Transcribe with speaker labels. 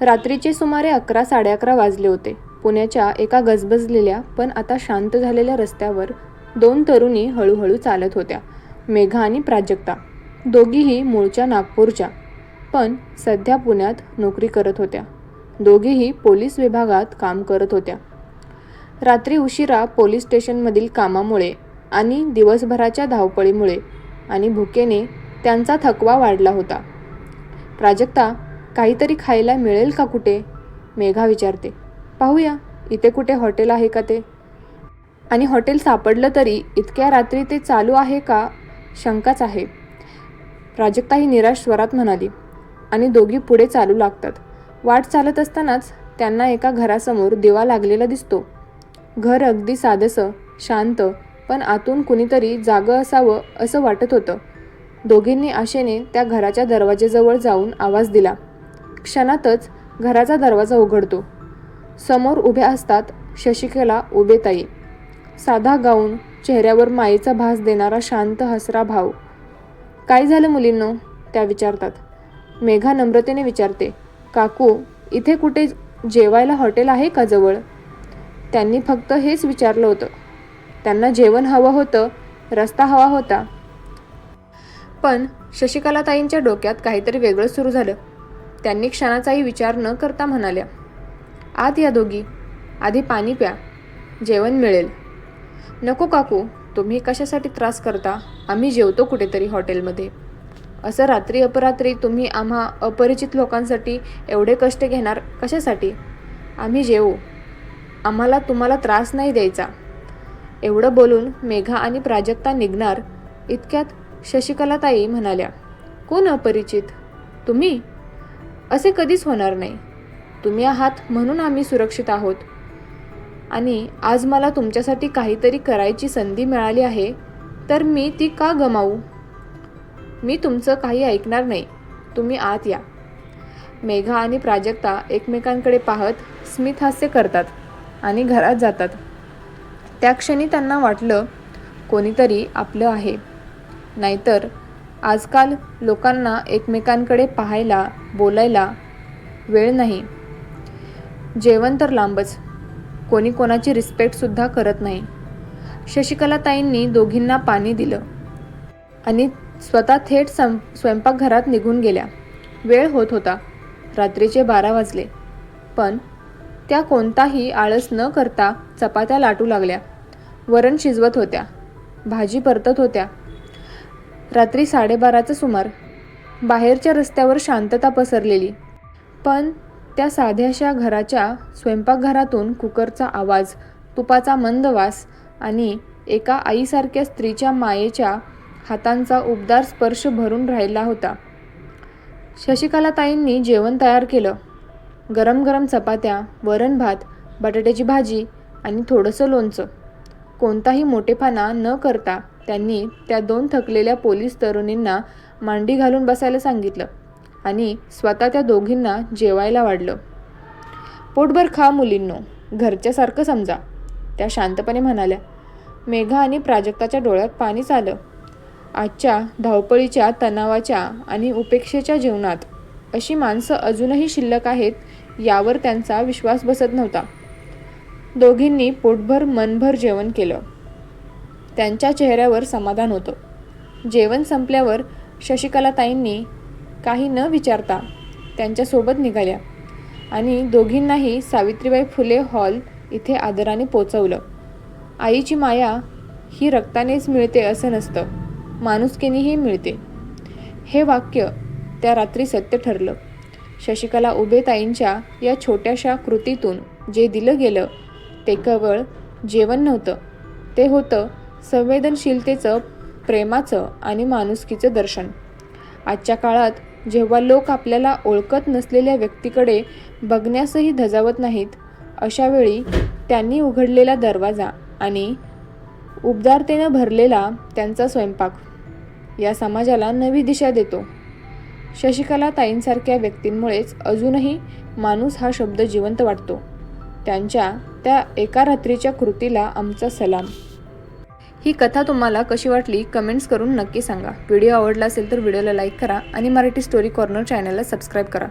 Speaker 1: रात्रीचे सुमारे अकरा साडे अकरा वाजले होते. पुण्याच्या एका गजबजलेल्या पण आता शांत झालेल्या रस्त्यावर दोन तरुणी हळूहळू चालत होत्या. मेघा आणि प्राजक्ता. दोघीही मूळच्या नागपूरच्या पण सध्या पुण्यात नोकरी करत होत्या. दोघीही पोलीस विभागात काम करत होत्या. रात्री उशिरा पोलीस स्टेशनमधील कामामुळे आणि दिवसभराच्या धावपळीमुळे आणि भुकेने त्यांचा थकवा वाढला होता. प्राजक्ता काहीतरी खायला मिळेल का कुठे? मेघा विचारते. पाहूया इथे कुठे हॉटेल आहे का ते? आणि हॉटेल सापडलं तरी इतक्या रात्री ते चालू आहे का? शंकाच आहे. प्राजक्ता ही निराश स्वरात म्हणाली. आणि दोघी पुढे चालू लागतात. वाट चालत असतानाच त्यांना एका घरासमोर दिवा लागलेला दिसतो. घर अगदी साधसं शांत पण आतून कुणीतरी जागं असावं असं वाटत होतं. दोघींनी आशेने त्या घराच्या दरवाजेजवळ जाऊन आवाज दिला. क्षणातच घराचा दरवाजा उघडतो. समोर उभ्या असतात शशिकला उभेताई साधा गाऊन चेहऱ्यावर मायेचा भास देणारा शांत हसरा भाव काय झालं मुलींनो? त्या विचारतात. मेघा नम्रतेने विचारते. काकू इथे कुठे जेवायला हॉटेल आहे का जवळ? त्यांनी फक्त हेच विचारलं होतं. त्यांना जेवण हवं होतं रस्ता हवा होता. पण शशिकलाताईंच्या डोक्यात काहीतरी वेगळं सुरू झालं. त्यांनी क्षणाचाही विचार न करता म्हणाल्या आत या दोघी आधी पाणी प्या जेवण मिळेल. नको काकू तुम्ही कशासाठी त्रास करता? आम्ही जेवतो कुठेतरी हॉटेलमध्ये. असं रात्री अपरात्री तुम्ही आम्हा अपरिचित लोकांसाठी एवढे कष्ट घेणार कशासाठी? आम्ही जेवू. आम्हाला तुम्हाला त्रास नाही द्यायचा. एवढं बोलून मेघा आणि प्राजक्ता निघणार इतक्यात शशिकलाताई म्हणाल्या कोण अपरिचित? तुम्ही? असे कधीच होणार नाही. तुम्ही आहात म्हणून आम्ही सुरक्षित आहोत. आणि आज मला तुमच्यासाठी काहीतरी करायची संधी मिळाली आहे तर मी ती का गमावू? मी तुमचं काही ऐकणार नाही. तुम्ही आत या. मेघा आणि प्राजक्ता एकमेकांकडे पाहत स्मित हास्य करतात आणि घरात जातात. त्या क्षणी त्यांना वाटलं कोणीतरी आपलं आहे. नाहीतर आजकाल लोकांना एकमेकांकडे पाहायला बोलायला वेळ नाही. जेवण तर लांबच. कोणी कोणाची रिस्पेक्टसुद्धा करत नाही. शशिकलाताईंनी दोघींना पाणी दिलं. आणि स्वतः थेट सं स्वयंपाकघरात निघून गेल्या. वेळ होत होता. रात्रीचे बारा वाजले. पण त्या कोणताही आळस न करता चपात्या लाटू लागल्या. वरण शिजवत होत्या. भाजी परतत होत्या. रात्री साडेबाराचा सुमार. बाहेरच्या रस्त्यावर शांतता पसरलेली. पण त्या साध्याशा घराच्या स्वयंपाकघरातून कुकरचा आवाज तुपाचा मंद वास आणि एका आईसारख्या स्त्रीच्या मायेच्या हातांचा उबदार स्पर्श भरून राहिला होता. शशिकलाताईंनी जेवण तयार केलं. गरम गरम चपात्या वरण भात बटाट्याची भाजी आणि थोडंसं लोणचं. कोणताही मोठेपणा न करता त्यांनी त्या दोन थकलेल्या पोलीस तरुणींना मांडी घालून बसायला सांगितलं आणि स्वतः त्या दोघींना जेवायला वाढलं. पोटभर खा मुलींनो घरच्यासारखं समजा त्या शांतपणे म्हणाल्या. मेघा आणि प्राजक्ताच्या डोळ्यात पाणीच आलं. आजच्या धावपळीच्या तणावाच्या आणि उपेक्षेच्या जीवनात अशी माणसं अजूनही शिल्लक आहेत यावर त्यांचा विश्वास बसत नव्हता. दोघींनी पोटभर मनभर जेवण केलं. त्यांच्या चेहऱ्यावर समाधान होतं. जेवण संपल्यावर शशिकलाताईंनी काही न विचारता त्यांच्यासोबत निघाल्या आणि दोघींनाही सावित्रीबाई फुले हॉल इथे आदराने पोचवलं. आईची माया ही रक्तानेच मिळते असं नसतं माणुसकीनेही मिळते. हे वाक्य त्या रात्री सत्य ठरलं. शशिकला उभेताईंच्या या छोट्याशा कृतीतून जे दिलं गेलं ते केवळ जेवण नव्हतं ते होतं संवेदनशीलतेचं प्रेमाचं आणि माणुसकीचं दर्शन. आजच्या काळात जेव्हा लोक आपल्याला ओळखत नसलेल्या व्यक्तीकडे बघण्यासही धजावत नाहीत अशावेळी त्यांनी उघडलेला दरवाजा आणि उबदारतेनं भरलेला त्यांचा स्वयंपाक या समाजाला नवी दिशा देतो. शशिकला ताईंसारख्या व्यक्तींमुळेच अजूनही माणूस हा शब्द जिवंत वाटतो. त्यांच्या त्या एका रात्रीच्या कृतीला आमचा सलाम. ही कथा तुम्हाला कशी वाटली कमेंट्स करून नक्की सांगा. व्हिडिओ आवडला असेल तर व्हिडिओला लाईक करा आणि मराठी स्टोरी कॉर्नर चॅनलला सबस्क्राईब करा.